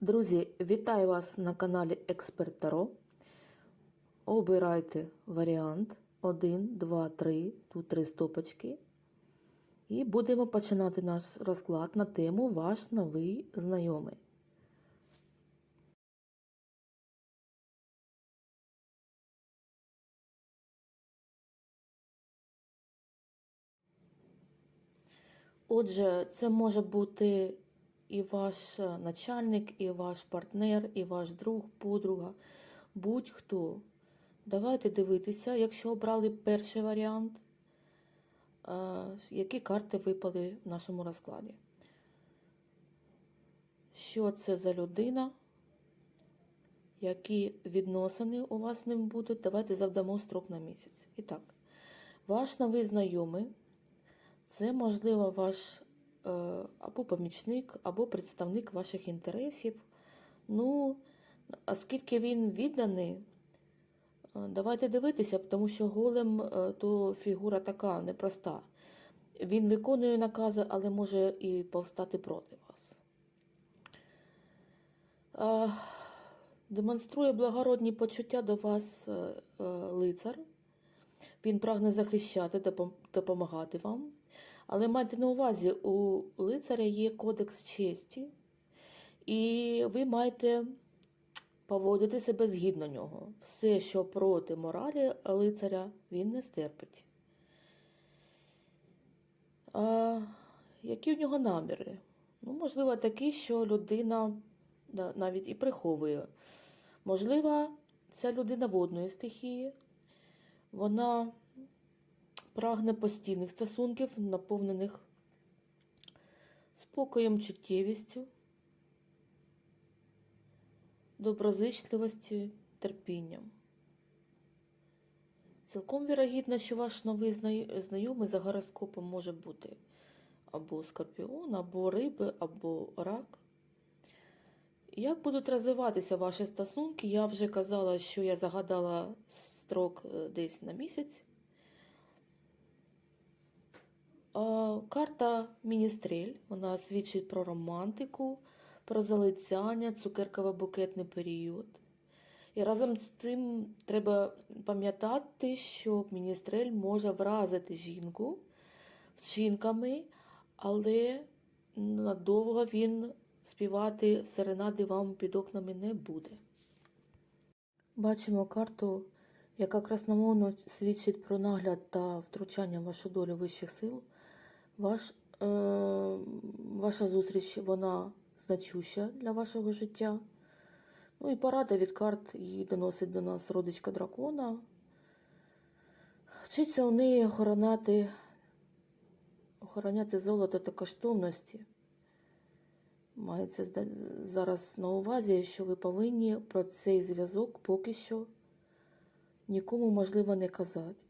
Друзі, вітаю вас на каналі Експерт Таро. Обирайте варіант 1, 2, 3, тут три стопочки. І будемо починати наш розклад на тему Ваш новий знайомий. Отже, це може бути і ваш е, начальник, і ваш партнер, і ваш друг, подруга, будь-хто. Давайте дивитися, якщо обрали перший варіант, е, які карти випали в нашому розкладі. Що це за людина? Які відносини у вас з ним будуть? Давайте завдамо строк на місяць. І так, ваш новий знайомий це, можливо, ваш або помічник, або представник ваших інтересів. Ну, оскільки він відданий, е, давайте дивитися, тому що голем е, то фігура така непроста. Він виконує накази, але може і повстати проти вас. Е, Демонструє благородні почуття до вас лицар. Він прагне захищати, допомагати вам. Але майте на увазі, у лицаря є кодекс честі, і ви маєте поводити себе згідно нього. Все, що проти моралі лицаря, він не стерпить. А, які у нього наміри? Ну, можливо, такі, що людина навіть і приховує. Можливо, ця людина водної стихії. Вона прагне постійних стосунків, наповнених спокоєм, чуттєвістю, доброзичливостю, терпінням. Цілком вірогідно, що ваш новий знайомий за гороскопом може бути або скорпіон, або риби, або рак. Як будуть розвиватися ваші стосунки? Я вже казала, що я загадала строк е, десь на місяць. А, Карта Міністрель, вона свідчить про романтику, про залицяння, цукерково-букетний період. І разом з цим треба пам'ятати, що міністрель може вразити жінку вчинками, але надовго він співати серенади вам під окнами не буде. Бачимо карту, яка красномовно свідчить про нагляд та втручання в вашу долю вищих сил. Ваш, е, ваша зустріч вона значуща для вашого життя. Ну і порада від карт її доносить до нас родичка дракона. Вчиться у неї охороняти, охороняти золото та коштовності. Мається зараз на увазі, що ви повинні про цей зв'язок поки що нікому можливо не казати.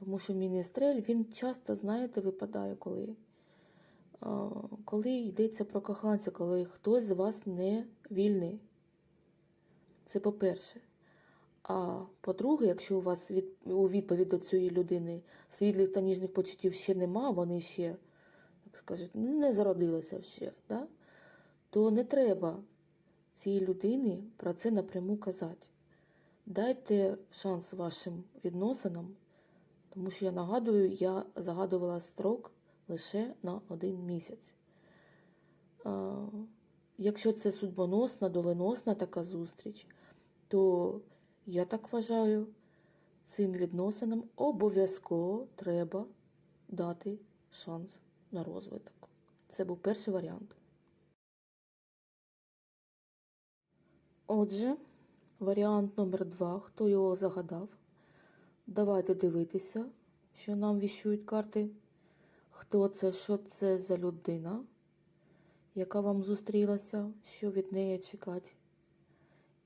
Тому що міністрель, він часто, знаєте, випадає, коли, коли йдеться про коханця, коли хтось з вас не вільний. Це по-перше. А по-друге, якщо у вас від, у відповідь до цієї людини світлих та ніжних почуттів ще нема, вони ще, так скажуть, не зародилися ще, да? то не треба цій людині про це напряму казати. Дайте шанс вашим відносинам, тому що я нагадую, я загадувала строк лише на один місяць. Якщо це судьбоносна, доленосна така зустріч, то я так вважаю, цим відносинам обов'язково треба дати шанс на розвиток. Це був перший варіант. Отже, варіант номер два. Хто його загадав? Давайте дивитися, що нам віщують карти. Хто це, що це за людина, яка вам зустрілася, що від неї чекати,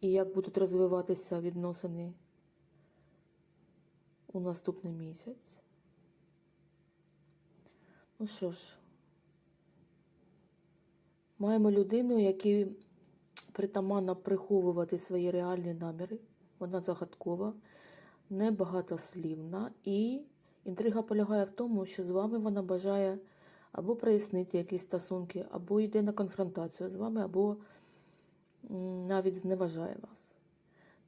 і як будуть розвиватися відносини у наступний місяць. Ну що ж, маємо людину, якій притаманно приховувати свої реальні наміри. Вона загадкова, небагатослівна, і інтрига полягає в тому, що з вами вона бажає або прояснити якісь стосунки, або йде на конфронтацію з вами, або навіть зневажає вас.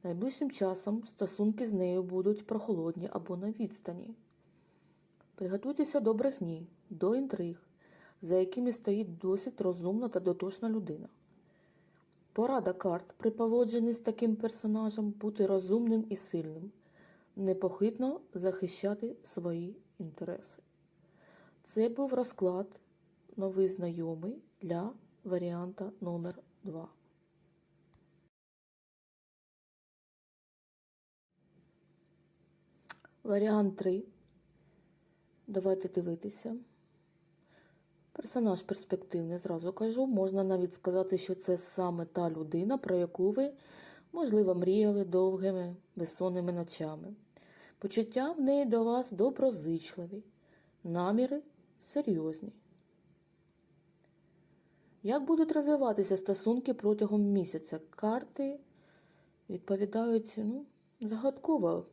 Найближчим часом стосунки з нею будуть прохолодні або на відстані. Приготуйтеся до брехні, до інтриг, за якими стоїть досить розумна та дотошна людина. Порада карт при поводженні з таким персонажем бути розумним і сильним, непохитно захищати свої інтереси. Це був розклад новий знайомий для варіанта номер 2. Варіант 3. Давайте дивитися. Персонаж перспективний, зразу кажу. Можна навіть сказати, що це саме та людина, про яку ви, можливо, мріяли довгими безсонними ночами. Почуття в неї до вас доброзичливі, наміри серйозні. Як будуть розвиватися стосунки протягом місяця? Карти відповідають ну, загадково.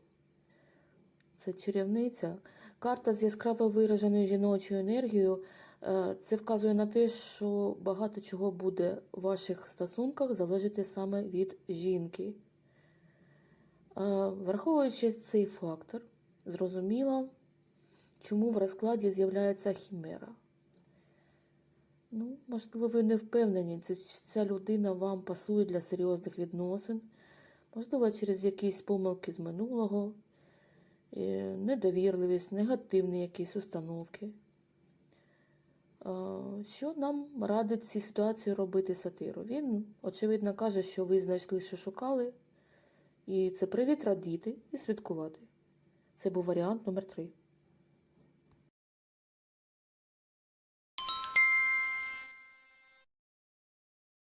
Це чарівниця. Карта з яскраво вираженою жіночою енергією. Е, Це вказує на те, що багато чого буде в ваших стосунках залежати саме від жінки. Е, Враховуючи цей фактор, зрозуміло, чому в розкладі з'являється хімера. Ну, можливо, ви не впевнені, чи ця людина вам пасує для серйозних відносин, можливо, через якісь помилки з минулого, недовірливість, негативні якісь установки. Е, Що нам радить цій ситуації робити сатиру? Він, очевидно, каже, що ви знайшли, що шукали, і це привід радіти і святкувати. Це був варіант номер 3.